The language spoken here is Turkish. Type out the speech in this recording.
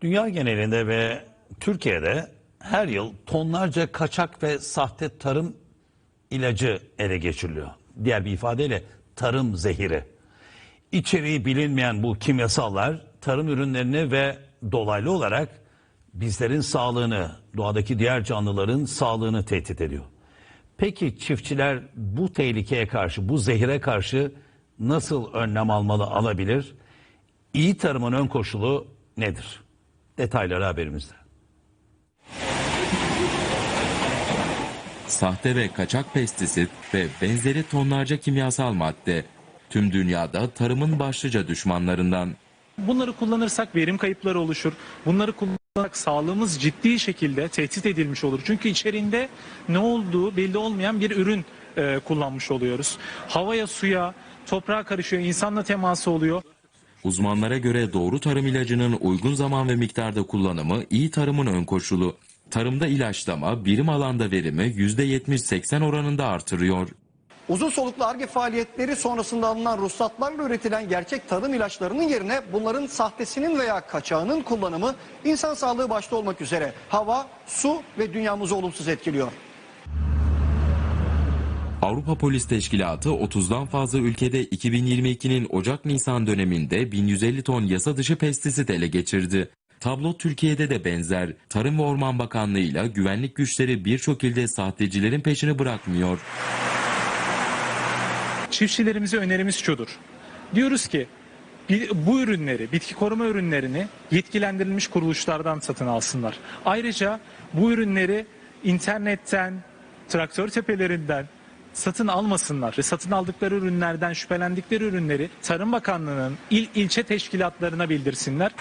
Dünya genelinde ve Türkiye'de her yıl tonlarca kaçak ve sahte tarım ilacı ele geçiriliyor. Diğer bir ifadeyle tarım zehiri. İçeriği bilinmeyen bu kimyasallar tarım ürünlerini ve dolaylı olarak bizlerin sağlığını, doğadaki diğer canlıların sağlığını tehdit ediyor. Peki çiftçiler bu tehlikeye karşı, bu zehire karşı nasıl önlem almalı, alabilir? İyi tarımın ön koşulu nedir? Detayları haberimizde. Sahte ve kaçak pestisit ve benzeri tonlarca kimyasal madde tüm dünyada tarımın başlıca düşmanlarından. Bunları kullanırsak verim kayıpları oluşur. Bunları kullanarak sağlığımız ciddi şekilde tehdit edilmiş olur. Çünkü içeriğinde ne olduğu belli olmayan bir ürün e, kullanmış oluyoruz. Havaya, suya, toprağa karışıyor, insanla teması oluyor. Uzmanlara göre doğru tarım ilacının uygun zaman ve miktarda kullanımı iyi tarımın ön koşulu. Tarımda ilaçlama birim alanda verimi %70-80 oranında artırıyor. Uzun soluklu ARGE faaliyetleri sonrasında alınan ruhsatlarla üretilen gerçek tarım ilaçlarının yerine bunların sahtesinin veya kaçağının kullanımı insan sağlığı başta olmak üzere hava, su ve dünyamızı olumsuz etkiliyor. Avrupa Polis Teşkilatı 30'dan fazla ülkede 2022'nin Ocak-Nisan döneminde 1150 ton yasa dışı pestisit ele geçirdi. Tablo Türkiye'de de benzer. Tarım ve Orman Bakanlığı ile güvenlik güçleri birçok ilde sahtecilerin peşini bırakmıyor. Çiftçilerimize önerimiz şudur. Diyoruz ki bu ürünleri, bitki koruma ürünlerini yetkilendirilmiş kuruluşlardan satın alsınlar. Ayrıca bu ürünleri internetten, traktör tepelerinden satın almasınlar ve satın aldıkları ürünlerden şüphelendikleri ürünleri Tarım Bakanlığı'nın il ilçe teşkilatlarına bildirsinler.